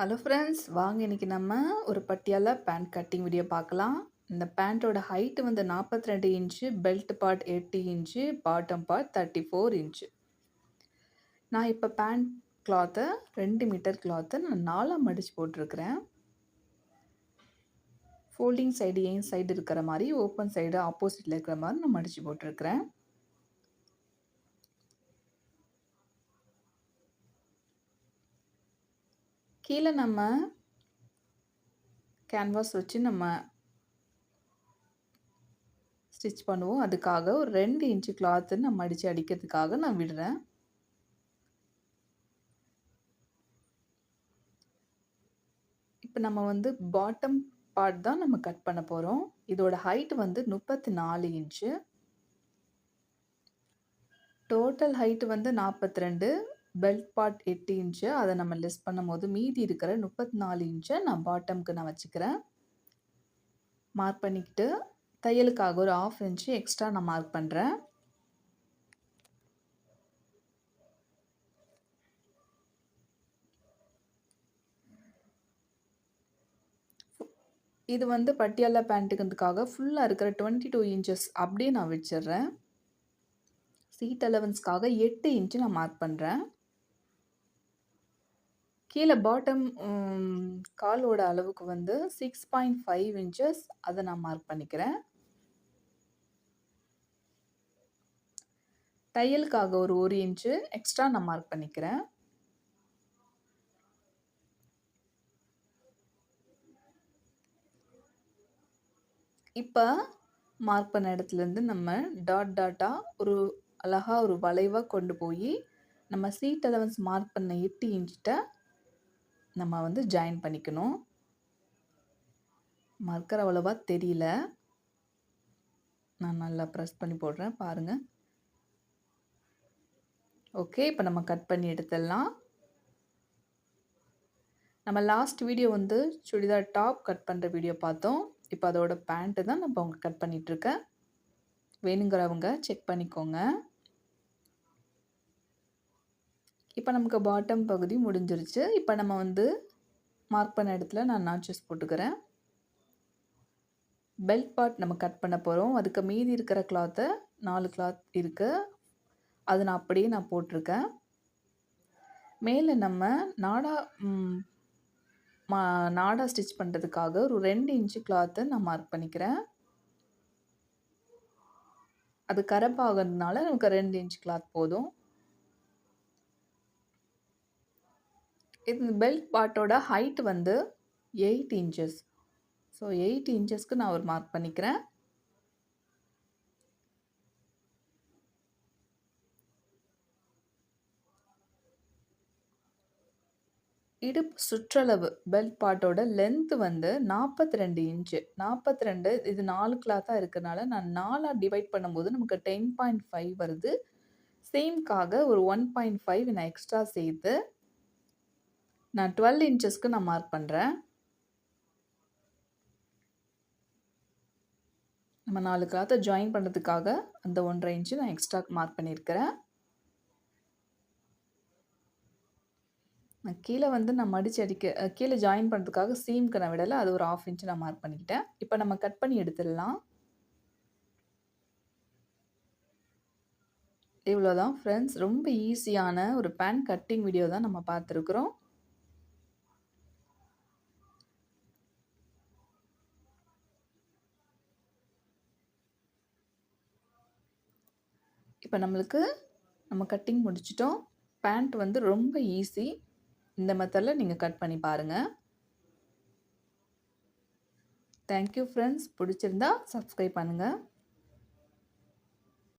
Hello friends வாங்க இன்னைக்கு நம்ம ஒரு பட்டியால் பேண்ட் கட்டிங் வீடியோ பார்க்கலாம். இந்த பேண்ட்டோட ஹைட்டு வந்து நாற்பத்தி ரெண்டு இன்ச்சு பெல்ட் பார்ட் எட்டு inch bottom part thirty four inch. நான் இப்போ பேண்ட் கிளாத்தை ரெண்டு மீட்டர் கிளாத்தை நான் நாலாக மடித்து போட்டிருக்கிறேன். ஃபோல்டிங் சைடு ஏன் சைடு இருக்கிற மாதிரி ஓப்பன் சைடு ஆப்போசிட்டில் இருக்கிற மாதிரி நான் மடித்து போட்டிருக்கிறேன். கீழே நம்ம கேன்வாஸ் வச்சு நம்ம ஸ்டிச் பண்ணுவோம். அதுக்காக ஒரு ரெண்டு இன்ச்சு கிளாத்து நம்ம அடித்து அடிக்கிறதுக்காக நான் விடுறேன். இப்போ நம்ம வந்து பாட்டம் பார்ட் தான் நம்ம கட் பண்ண போகிறோம் இதோட ஹைட் வந்து முப்பத்தி நாலு இன்ச்சு டோட்டல் ஹைட் வந்து நாற்பத்தி ரெண்டு. பெல்ட் பார்ட் எட்டு இன்ச்சு அதை நம்ம லெஸ் பண்ணும்போது மீதி இருக்கிற முப்பத்தி நாலு இன்ச்சை நான் பாட்டம்க்கு நான் வச்சுக்கிறேன். மார்க் பண்ணிக்கிட்டு தையலுக்காக ஒரு ஆஃப் இன்ச்சு எக்ஸ்ட்ரா நான் மார்க் பண்ணுறேன் இது வந்து பட்டியாலா பேண்ட்டுக்கிறதுக்காக ஃபுல்லாக இருக்கிற டுவெண்ட்டி டூ இன்ச்சஸ் அப்படியே நான் வச்சிடுறேன். சீட் அலவன்ஸ்க்காக எட்டு இன்ச்சு நான் மார்க் பண்ணுறேன் கீழே பாட்டம் காலோட அளவுக்கு வந்து சிக்ஸ் பாயிண்ட் ஃபைவ் இன்ச்சஸ் அதை நான் மார்க் பண்ணிக்கிறேன். தையலுக்காக ஒரு ஒரு இன்ச்சு எக்ஸ்ட்ரா நான் மார்க் பண்ணிக்கிறேன். இப்போ மார்க் பண்ண இடத்துலேருந்து நம்ம டாட் டாட்டாக ஒரு அழகாக ஒரு வளைவாக கொண்டு போய் நம்ம சீட் அலவன்ஸ் மார்க் பண்ண எட்டு இன்ச்சிட்ட நம்ம வந்து ஜாயின் பண்ணிக்கணும். மர்க்கர் அவ்வளோவா தெரியல. நான் நல்லா ப்ரெஸ் பண்ணி போடுறேன் பாருங்கள் ஓகே இப்போ நம்ம கட் பண்ணி எடுத்துடலாம். நம்ம லாஸ்ட் வீடியோ வந்து சுடிதார் டாப் கட் பண்ணுற வீடியோ பார்த்தோம். இப்போ அதோட பேண்ட்டு தான் நம்ம அவங்க கட் பண்ணிகிட்ருக்கேன் வேணுங்கிறவங்க செக் பண்ணிக்கோங்க. இப்போ நமக்கு பாட்டம் பகுதி முடிஞ்சிருச்சு. இப்போ நம்ம வந்து மார்க் பண்ண இடத்துல நான் நாச்சஸ் போட்டுக்கிறேன். பெல்ட் பார்ட் நம்ம கட் பண்ண போகிறோம் அதுக்கு மீதி இருக்கிற கிளாத்தை நாலு கிளாத் இருக்குது அது நான் அப்படியே நான் போட்டிருக்கேன். மேலே நம்ம நாடா மா நாடா ஸ்டிச் பண்ணுறதுக்காக ஒரு ரெண்டு இன்ச்சு கிளாத்தை நான் மார்க் பண்ணிக்கிறேன். அது கரப்பாகிறதுனால நமக்கு ரெண்டு இன்ச் கிளாத் போதும். இந்த பெல்ட் பாட்டோட ஹைட் வந்து எயிட் இன்ச்சஸ் ஸோ எயிட் இன்ச்சஸ்க்கு நான் ஒரு மார்க் பண்ணிக்கிறேன். இடுப்பு சுற்றளவு பெல்ட் பாட்டோட லென்த்து வந்து நாற்பத்தி ரெண்டு இன்ச்சு நாற்பத்தி ரெண்டு இது நாலு கிளாத்தாக இருக்கிறனால நான் நாலாக டிவைட் பண்ணும்போது நமக்கு டென் பாயிண்ட் ஃபைவ் வருது. சேம்க்காக ஒரு ஒன் பாயிண்ட் ஃபைவ் நான் எக்ஸ்ட்ரா சேர்த்து நான் டுவெல் இன்ச்சஸ்க்கு நான் மார்க் பண்ணுறேன் நம்ம நாலு கிளாத்தை ஜாயின் பண்ணுறதுக்காக அந்த ஒன்றரை இன்ச்சு நான் எக்ஸ்ட்ரா மார்க் பண்ணியிருக்கிறேன் நான் கீழே வந்து நான் மடித்து அடிக்க கீழே ஜாயின் பண்ணுறதுக்காக சீம்க்கு நான் விடலை. அது ஒரு ஆஃப் இன்ச்சு நான் மார்க் பண்ணிக்கிட்டேன். இப்போ நம்ம கட் பண்ணி எடுத்துடலாம். இவ்வளோதான் ஃப்ரெண்ட்ஸ் ரொம்ப ஈஸியான ஒரு பேன் கட்டிங் வீடியோ தான் நம்ம பார்த்துருக்குறோம். இப்போ நம்மளுக்கு நம்ம கட்டிங் முடிச்சிட்டோம். பேண்ட் வந்து ரொம்ப ஈஸி இந்த மெத்தடில் நீங்கள் கட் பண்ணி பாருங்கள் தேங்க்யூ ஃப்ரெண்ட்ஸ் பிடிச்சிருந்தா சப்ஸ்கிரைப் பண்ணுங்கள்